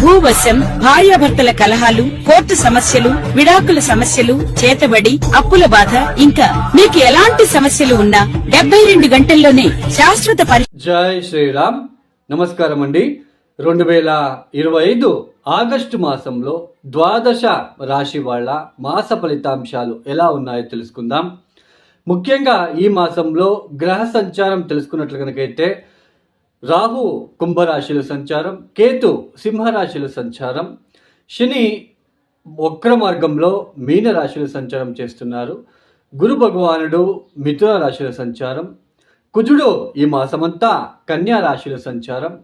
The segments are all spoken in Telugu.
భూవశం భార్యాభర్తల కలహాలు కోర్టు సమస్యలు విడాకుల సమస్యలు చేతబడి అప్పుల బాధ ఇంకా మీకు ఎలాంటి సమస్యలు ఉన్నా డెబ్బై రెండు గంటల్లోనే శాశ్వత పరి జై శ్రీరామ్. నమస్కారం అండి రెండు వేల ఇరవై ఐదు ఆగస్టు మాసంలో ద్వాదశ రాశి వాళ్ళ మాస ఫలితాంశాలు ఎలా ఉన్నాయో తెలుసుకుందాం. ముఖ్యంగా ఈ మాసంలో గ్రహ సంచారం తెలుసుకున్నట్లు కనుకైతే రాహు కుంభరాశిలో సంచారం కేతు సింహరాశిలో సంచారం శని వక్ర మార్గంలో మీన సంచారం చేస్తున్నారు. గురు భగవానుడు మిథున రాశిలో సంచారం కుజుడు ఈ మాసమంతా కన్యా రాశిలో సంచారం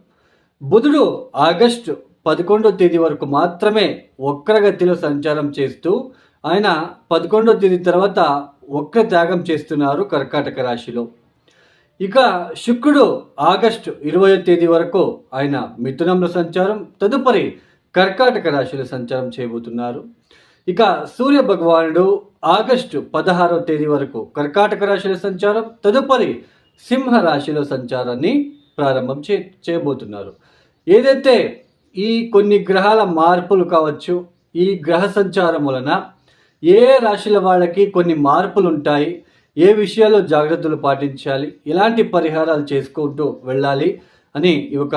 బుధుడు ఆగస్టు పదకొండో తేదీ వరకు మాత్రమే వక్రగతిలో సంచారం చేస్తూ ఆయన పదకొండో తేదీ తర్వాత వక్ర త్యాగం చేస్తున్నారు కర్కాటక రాశిలో. ఇక శుక్రుడు ఆగస్టు ఇరవై తేదీ వరకు ఆయన మిథునంలో సంచారం తదుపరి కర్కాటక రాశిలో సంచారం చేయబోతున్నారు. ఇక సూర్య భగవానుడు ఆగస్టు పదహారవ తేదీ వరకు కర్కాటక రాశిలో సంచారం తదుపరి సింహ రాశిలో సంచారాన్ని ప్రారంభం చే చేయబోతున్నారు. ఏదైతే ఈ కొన్ని గ్రహాల మార్పులు కావచ్చు ఈ గ్రహ సంచారం వలన ఏ రాశుల వాళ్ళకి కొన్ని మార్పులు ఉంటాయి ఏ విషయాల్లో జాగ్రత్తలు పాటించాలి ఎలాంటి పరిహారాలు చేసుకుంటూ వెళ్ళాలి అని ఈ ఒక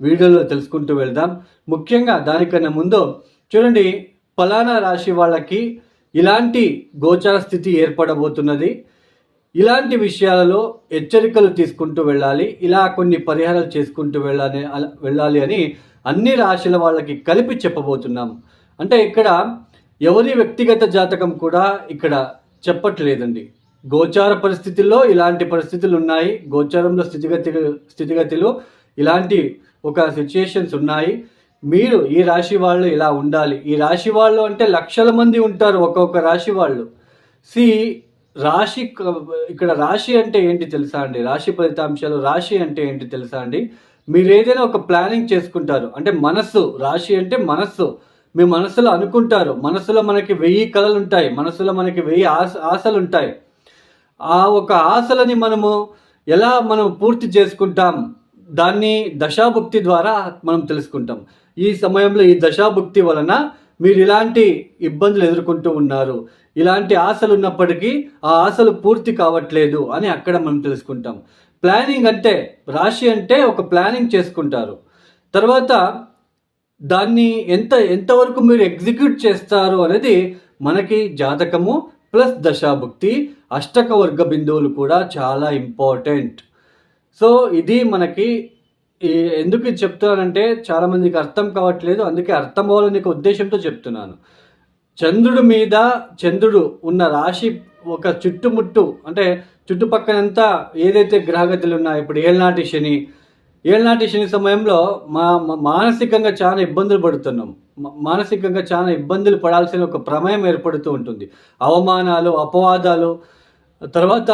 వీడియోలో తెలుసుకుంటూ వెళ్దాం. ముఖ్యంగా దానికన్నా ముందు చూడండి ఫలానా రాశి వాళ్ళకి ఇలాంటి గోచార స్థితి ఏర్పడబోతున్నది. ఇలాంటి విషయాలలో హెచ్చరికలు తీసుకుంటూ వెళ్ళాలి ఇలా కొన్ని పరిహారాలు చేసుకుంటూ వెళ్ళాలి వెళ్ళాలి అని అన్ని రాశుల వాళ్ళకి కలిపి చెప్పబోతున్నాం. అంటే ఇక్కడ ఎవరి వ్యక్తిగత జాతకం కూడా ఇక్కడ చెప్పట్లేదండి. గోచార పరిస్థితుల్లో ఇలాంటి పరిస్థితులు ఉన్నాయి. గోచారంలో స్థితిగతి స్థితిగతులు ఇలాంటి ఒక సిచ్యుయేషన్స్ ఉన్నాయి. మీరు ఈ రాశి వాళ్ళు ఇలా ఉండాలి. ఈ రాశి వాళ్ళు అంటే లక్షల మంది ఉంటారు ఒక్కొక్క రాశి వాళ్ళు. సి రాశి ఇక్కడ రాశి అంటే ఏంటి తెలుసా అండి? రాశి ఫలితాంశాలు రాశి అంటే ఏంటి తెలుసా అండి? మీరు ఏదైనా ఒక ప్లానింగ్ చేసుకుంటారు. అంటే మనస్సు రాశి అంటే మనస్సు. మీ మనసులో అనుకుంటారు. మనసులో మనకి వెయ్యి కళలు ఉంటాయి మనసులో మనకి వెయ్యి ఆశ ఆశలు ఉంటాయి ఆ ఒక ఆశలని మనము ఎలా మనం పూర్తి చేసుకుంటాం? దాన్ని దశాభుక్తి ద్వారా మనం తెలుసుకుంటాం. ఈ సమయంలో ఈ దశాభుక్తి వలన మీరు ఇలాంటి ఇబ్బందులు ఎదుర్కొంటూ ఉన్నారు. ఇలాంటి ఆశలు ఉన్నప్పటికీ ఆ ఆశలు పూర్తి కావట్లేదు అని అక్కడ మనం తెలుసుకుంటాం. ప్లానింగ్ అంటే రాశి అంటే ఒక ప్లానింగ్ చేసుకుంటారు. తర్వాత దాన్ని ఎంత ఎంతవరకు మీరు ఎగ్జిక్యూట్ చేస్తారు అనేది మనకి జాతకము ప్లస్ దశాభుక్తి అష్టక వర్గ బిందువులు కూడా చాలా ఇంపార్టెంట్. సో ఇది మనకి ఎందుకు ఇది చెప్తున్నానంటే చాలామందికి అర్థం కావట్లేదు. అందుకే అర్థం అవ్వాలని ఒక ఉద్దేశంతో చెప్తున్నాను. చంద్రుడి మీద చంద్రుడు ఉన్న రాశి ఒక చుట్టుముట్టు అంటే చుట్టుపక్కనంతా ఏదైతే గ్రహగతులు ఉన్నాయో ఇప్పుడు ఏళ్ళనాటి శని ఏళ్ళనాటి శని సమయంలో మా మానసికంగా చాలా ఇబ్బందులు పడుతున్నాం. మానసికంగా చాలా ఇబ్బందులు పడాల్సిన ఒక ప్రమేయం ఏర్పడుతూ ఉంటుంది. అవమానాలు అపవాదాలు తర్వాత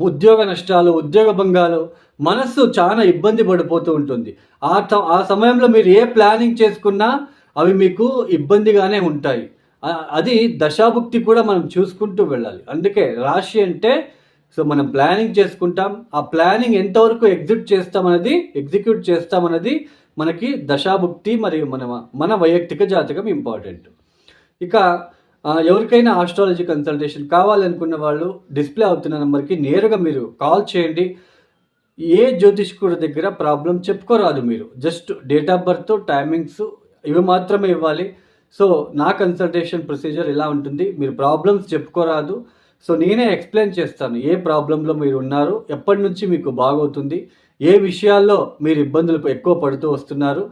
ఉద్యోగ నష్టాలు ఉద్యోగ భంగాలు మనస్సు చాలా ఇబ్బంది పడిపోతూ ఉంటుంది. ఆ త ఆ సమయంలో మీరు ఏ ప్లానింగ్ చేసుకున్నా అవి మీకు ఇబ్బందిగానే ఉంటాయి. అది దశాభుక్తి కూడా మనం చూసుకుంటూ వెళ్ళాలి. అందుకే రాశి అంటే సో మనం ప్లానింగ్ చేసుకుంటాం. ఆ ప్లానింగ్ ఎంతవరకు ఎగ్జిక్యూట్ చేస్తామన్నది ఎగ్జిక్యూట్ చేస్తామన్నది మనకి దశాభుక్తి మరియు మన మన వైయక్తిక జాతకం ఇంపార్టెంట్. ఇక ఎవరికైనా ఆస్ట్రాలజీ కన్సల్టేషన్ కావాలనుకున్న వాళ్ళు డిస్ప్లే అవుతున్న నెంబర్కి నేరుగా మీరు కాల్ చేయండి. ఏ జ్యోతిష్కుడి దగ్గర ప్రాబ్లం చెప్పుకోరాదు మీరు. Just date of birth timings ఇవి మాత్రమే ఇవ్వాలి. సో నా కన్సల్టేషన్ ప్రొసీజర్ ఇలా ఉంటుంది. మీరు ప్రాబ్లమ్స్ చెప్పుకోరాదు. సో నేనే ఎక్స్ప్లెయిన్ చేస్తాను ఏ ప్రాబ్లంలో మీరు ఉన్నారు ఎప్పటి నుంచి మీకు బాగవుతుంది ఏ విషయాల్లో మీరు ఇబ్బందులు ఎక్కువ పడుతూ వస్తున్నారు.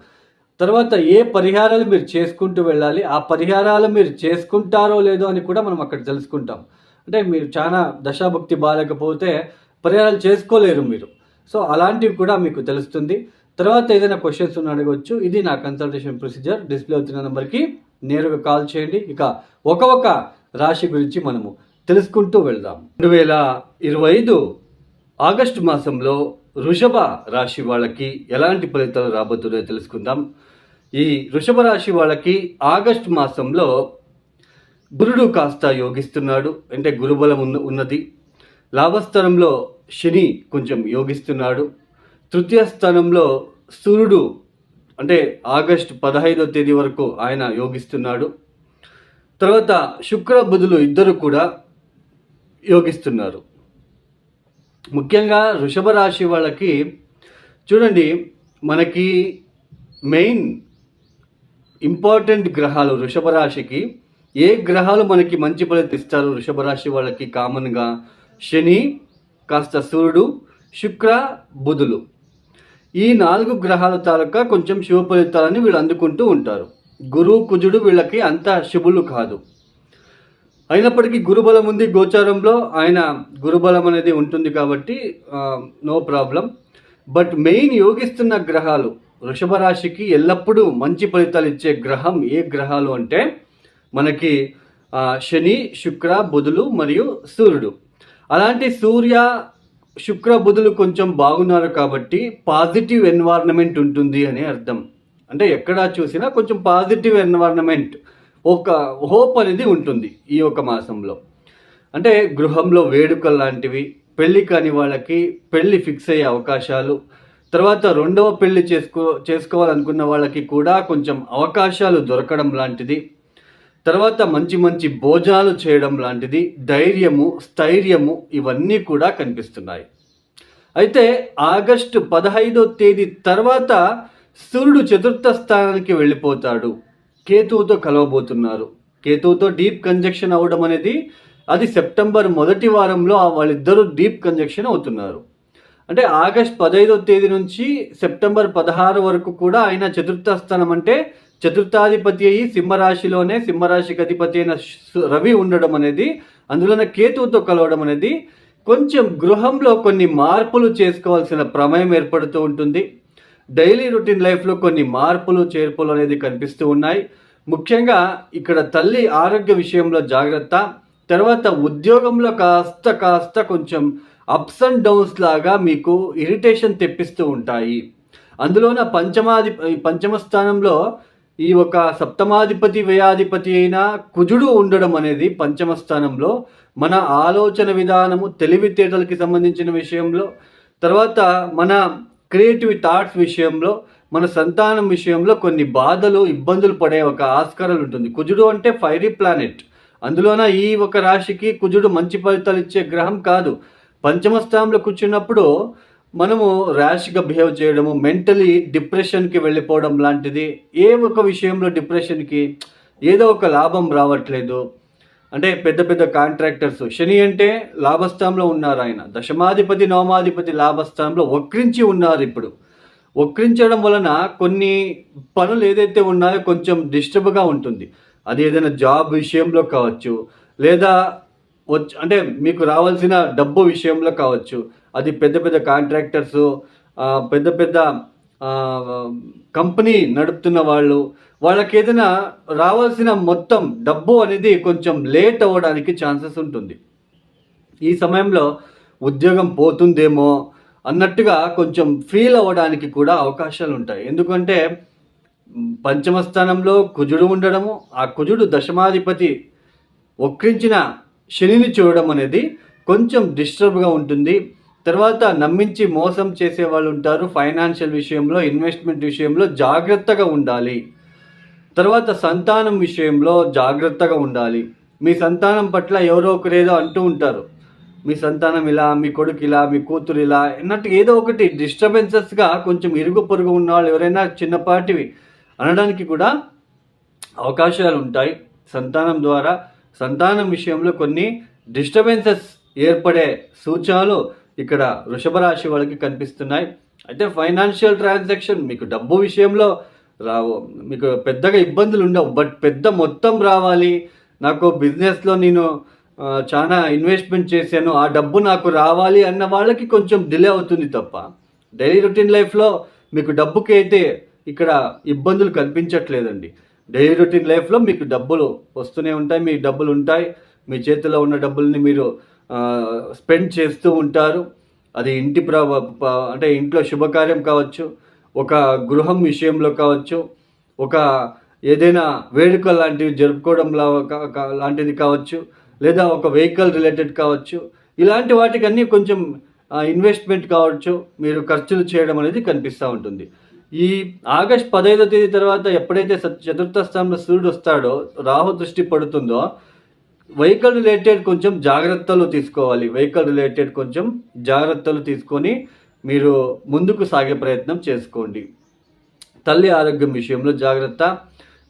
తర్వాత ఏ పరిహారాలు మీరు చేసుకుంటూ వెళ్ళాలి ఆ పరిహారాలు మీరు చేసుకుంటారో లేదో అని కూడా మనం అక్కడ తెలుసుకుంటాం. అంటే మీరు చాలా దశాభక్తి బాగాలేకపోతే పరిహారాలు చేసుకోలేరు మీరు. సో అలాంటివి కూడా మీకు తెలుస్తుంది. తర్వాత ఏదైనా క్వశ్చన్స్ ఉన్న అడగవచ్చు ఇది నా కన్సల్టేషన్ ప్రొసీజర్ డిస్ప్లే అవుతున్న నెంబర్కి నేరుగా కాల్ చేయండి. ఇక ఒక ఒక రాశి గురించి మనము తెలుసుకుంటూ వెళ్దాం. రెండు వేల ఇరవై ఐదు ఆగస్టు మాసంలో వృషభ రాశి వాళ్ళకి ఎలాంటి ఫలితాలు రాబోతున్నాయో తెలుసుకుందాం. ఈ వృషభ రాశి వాళ్ళకి ఆగస్టు మాసంలో గురుడు కాస్త యోగిస్తున్నాడు. అంటే గురుబలం ఉన్న ఉన్నది. లాభస్థానంలో శని కొంచెం యోగిస్తున్నాడు. తృతీయ స్థానంలో సూర్యుడు అంటే ఆగస్టు పదహైదో తేదీ వరకు ఆయన యోగిస్తున్నాడు. తర్వాత శుక్ర బుధులు ఇద్దరు కూడా యోగిస్తున్నారు. ముఖ్యంగా వృషభ రాశి వాళ్ళకి చూడండి మనకి మెయిన్ ఇంపార్టెంట్ గ్రహాలు వృషభ రాశికి. ఏ గ్రహాలు మనకి మంచి ఫలితం ఇస్తారు వృషభ రాశి వాళ్ళకి కామన్గా శని కాస్త సూర్యుడు శుక్ర బుధులు. ఈ నాలుగు గ్రహాల తాలూకా కొంచెం శుభ ఫలితాలని వీళ్ళు అందుకుంటూ ఉంటారు. గురు కుజుడు వీళ్ళకి అంత శుభులు కాదు. అయినప్పటికీ గురుబలం ఉంది గోచారంలో. ఆయన గురుబలం అనేది ఉంటుంది కాబట్టి నో ప్రాబ్లం బట్ మెయిన్ యోగిస్తున్న గ్రహాలు వృషభ రాశికి ఎల్లప్పుడూ మంచి ఫలితాలు ఇచ్చే గ్రహం ఏ గ్రహాలు అంటే మనకి శని శుక్ర బుధులు మరియు సూర్యుడు. అలాంటి సూర్య శుక్ర బుధులు కొంచెం బాగున్నారు కాబట్టి పాజిటివ్ ఎన్వైర్న్మెంట్ ఉంటుంది అని అర్థం. అంటే ఎక్కడ చూసినా కొంచెం పాజిటివ్ ఎన్వైర్న్మెంట్ ఒక హోప్ అనేది ఉంటుంది ఈ ఒక మాసంలో. అంటే గృహంలో వేడుకలు లాంటివి పెళ్ళి కాని వాళ్ళకి పెళ్ళి ఫిక్స్ అయ్యే అవకాశాలు తర్వాత రెండవ పెళ్ళి చేసుకో చేసుకోవాలనుకున్న వాళ్ళకి కూడా కొంచెం అవకాశాలు దొరకడం లాంటిది తర్వాత మంచి మంచి భోజనాలు చేయడం లాంటిది ధైర్యము స్థైర్యము ఇవన్నీ కూడా కనిపిస్తున్నాయి. అయితే ఆగస్టు పదహైదో తేదీ తర్వాత సూర్యుడు చతుర్థ స్థానానికి వెళ్ళిపోతాడు. కేతువుతో కలవబోతున్నారు. కేతువుతో డీప్ కంజక్షన్ అవ్వడం అనేది అది సెప్టెంబర్ మొదటి వారంలో వాళ్ళిద్దరూ డీప్ కంజక్షన్ అవుతున్నారు. అంటే ఆగస్ట్ పదహైదవ తేదీ నుంచి సెప్టెంబర్ పదహారు వరకు కూడా ఆయన చతుర్థ స్థానం అంటే చతుర్థాధిపతి అయ్యి సింహరాశిలోనే సింహరాశికి అధిపతి అయిన రవి ఉండడం అనేది అందులోనే కేతువుతో కలవడం అనేది కొంచెం గృహంలో కొన్ని మార్పులు చేసుకోవాల్సిన ప్రమేయం ఏర్పడుతూ ఉంటుంది. డైలీ రొటీన్ లైఫ్లో కొన్ని మార్పులు చేర్పులు అనేది కనిపిస్తూ ఉన్నాయి. ముఖ్యంగా ఇక్కడ తల్లి ఆరోగ్య విషయంలో జాగ్రత్త. తర్వాత ఉద్యోగంలో కాస్త కాస్త కొంచెం అప్స్ అండ్ డౌన్స్ లాగా మీకు ఇరిటేషన్ తెప్పిస్తూ ఉంటాయి. అందులోన పంచమాధి ఈ పంచమ స్థానంలో ఈ ఒక సప్తమాధిపతి వ్యయాధిపతి అయిన కుజుడు ఉండడం అనేది పంచమ స్థానంలో మన ఆలోచన విధానము తెలివితేటలకి సంబంధించిన విషయంలో. తర్వాత మన క్రియేటివ్ థాట్స్ విషయంలో మన సంతానం విషయంలో కొన్ని బాధలు ఇబ్బందులు పడే ఒక ఆస్కారాలు ఉంటుంది. కుజుడు అంటే ఫైరీ ప్లానెట్ అందులోన ఈ ఒక రాశికి కుజుడు మంచి ఫలితాలు ఇచ్చే గ్రహం కాదు. పంచమ స్థానంలో కూర్చున్నప్పుడు మనము ర్యాష్గా బిహేవ్ చేయడము మెంటలీ డిప్రెషన్కి వెళ్ళిపోవడం లాంటిది. ఏ ఒక విషయంలో డిప్రెషన్కి ఏదో ఒక లాభం రావట్లేదు. అంటే పెద్ద పెద్ద కాంట్రాక్టర్స్. శని అంటే లాభస్థానంలో ఉన్నారు ఆయన. దశమాధిపతి నవమాధిపతి లాభస్థానంలో వక్రించి ఉన్నారు ఇప్పుడు. వక్రించడం వలన కొన్ని పనులు ఏదైతే ఉన్నాయో కొంచెం డిస్టర్బ్గా ఉంటుంది. అది ఏదైనా జాబ్ విషయంలో కావచ్చు లేదా అంటే మీకు రావాల్సిన డబ్బు విషయంలో కావచ్చు. అది పెద్ద పెద్ద కాంట్రాక్టర్స్ పెద్ద పెద్ద కంపెనీ నడుపుతున్న వాళ్ళు వాళ్ళకి ఏదైనా రావాల్సిన మొత్తం డబ్బు అనేది కొంచెం లేట్ అవ్వడానికి ఛాన్సెస్ ఉంటుంది. ఈ సమయంలో ఉద్యోగం పోతుందేమో అన్నట్టుగా కొంచెం ఫీల్ అవ్వడానికి కూడా అవకాశాలు ఉంటాయి. ఎందుకంటే పంచమస్థానంలో పంచమ స్థానంలో కుజుడు ఉండడము ఆ కుజుడు దశమాధిపతి వక్రించిన శనిని చూడడం అనేది కొంచెం డిస్టర్బ్గా ఉంటుంది. తర్వాత నమ్మించి మోసం చేసే వాళ్ళు ఉంటారు. ఫైనాన్షియల్ విషయంలో ఇన్వెస్ట్మెంట్ విషయంలో జాగ్రత్తగా ఉండాలి. తర్వాత సంతానం విషయంలో జాగ్రత్తగా ఉండాలి. మీ సంతానం పట్ల ఎవరో ఒకరేదో అంటూ ఉంటారు. మీ సంతానం ఇలా మీ కొడుకు ఇలా మీ కూతురు ఇలా అన్నట్టు ఏదో ఒకటి డిస్టర్బెన్సెస్గా కొంచెం ఇరుగు పొరుగు ఉన్న వాళ్ళు ఎవరైనా చిన్నపాటివి అనడానికి కూడా అవకాశాలు ఉంటాయి. సంతానం ద్వారా సంతానం విషయంలో కొన్ని డిస్టర్బెన్సెస్ ఏర్పడే సూచనలు ఇక్కడ వృషభ రాశి వాళ్ళకి కనిపిస్తున్నాయి. అయితే ఫైనాన్షియల్ ట్రాన్సాక్షన్ మీకు డబ్బు విషయంలో రావు మీకు పెద్దగా ఇబ్బందులు ఉండవు బట్ పెద్ద మొత్తం రావాలి. నాకు బిజినెస్లో నేను చాలా ఇన్వెస్ట్మెంట్ చేశాను ఆ డబ్బు నాకు రావాలి అన్న వాళ్ళకి కొంచెం డిలే అవుతుంది తప్ప. డైలీ రొటీన్ లైఫ్లో మీకు డబ్బుకి అయితే ఇక్కడ ఇబ్బందులు కనిపించట్లేదండి. డైలీ రొటీన్ లైఫ్లో మీకు డబ్బులు వస్తూనే ఉంటాయి మీ డబ్బులు ఉంటాయి. మీ చేతిలో ఉన్న డబ్బుల్ని మీరు స్పెండ్ చేస్తూ ఉంటారు. అది ఇంటి ప్ర అంటే ఇంట్లో శుభకార్యం కావచ్చు ఒక గృహం విషయంలో కావచ్చు ఒక ఏదైనా వేడుక లాంటివి జరుపుకోవడం లాంటిది కావచ్చు లేదా ఒక వెహికల్ రిలేటెడ్ కావచ్చు. ఇలాంటి వాటికి అన్నీ కొంచెం ఇన్వెస్ట్మెంట్ కావచ్చు మీరు ఖర్చులు చేయడం అనేది కనిపిస్తూ ఉంటుంది. ఈ ఆగస్ట్ పదహైదో తేదీ తర్వాత ఎప్పుడైతే చతుర్థ స్థానంలో సూర్యుడు వస్తాడో రాహు దృష్టి పడుతుందో వెహికల్ రిలేటెడ్ కొంచెం జాగ్రత్తలు తీసుకోవాలి. వెహికల్ రిలేటెడ్ కొంచెం జాగ్రత్తలు తీసుకొని మీరు ముందుకు సాగే ప్రయత్నం చేసుకోండి. తల్లి ఆరోగ్యం విషయంలో జాగ్రత్త.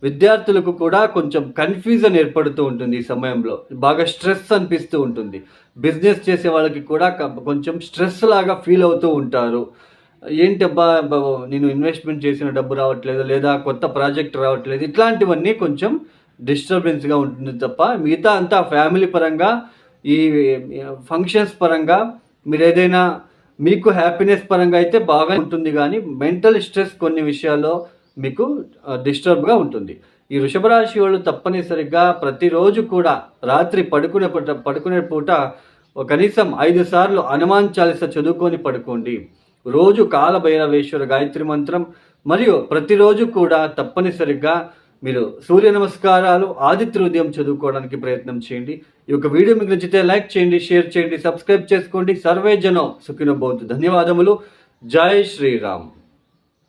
విద్యార్థులకు కూడా కొంచెం కన్ఫ్యూజన్ ఏర్పడుతూ ఉంటుంది ఈ సమయంలో. బాగా స్ట్రెస్ అనిపిస్తూ ఉంటుంది. బిజినెస్ చేసే వాళ్ళకి కూడా కొంచెం స్ట్రెస్ లాగా ఫీల్ అవుతూ ఉంటారు. ఏంటి అబ్బా నేను ఇన్వెస్ట్మెంట్ చేసిన డబ్బు రావట్లేదు లేదా కొత్త ప్రాజెక్ట్ రావట్లేదు. ఇట్లాంటివన్నీ కొంచెం డిస్టర్బెన్స్గా ఉంటుంది తప్ప మిగతా అంతా ఫ్యామిలీ పరంగా ఈ ఫంక్షన్స్ పరంగా మీరు ఏదైనా మీకు హ్యాపీనెస్ పరంగా అయితే బాగా ఉంటుంది కానీ మెంటల్ స్ట్రెస్ కొన్ని విషయాల్లో మీకు డిస్టర్బ్గా ఉంటుంది. ఈ వృషభ రాశి వాళ్ళు తప్పనిసరిగా ప్రతిరోజు కూడా రాత్రి పడుకునే పూట పడుకునే పూట కనీసం ఐదు సార్లు హనుమాన్ చాలీస చదువుకొని పడుకోండి. రోజు కాలభైరవేశ్వర గాయత్రి మంత్రం మరియు ప్రతిరోజు కూడా తప్పనిసరిగా మీరు సూర్య నమస్కారాలు ఆదిత్య ఉదయం చదువుకోవడానికి ప్రయత్నం చేయండి. ఈ యొక్క వీడియో మీకు నచ్చితే లైక్ చేయండి షేర్ చేయండి సబ్స్క్రైబ్ చేసుకోండి. సర్వే జనం సుఖినో భవంతు. ధన్యవాదములు. జై శ్రీరామ్.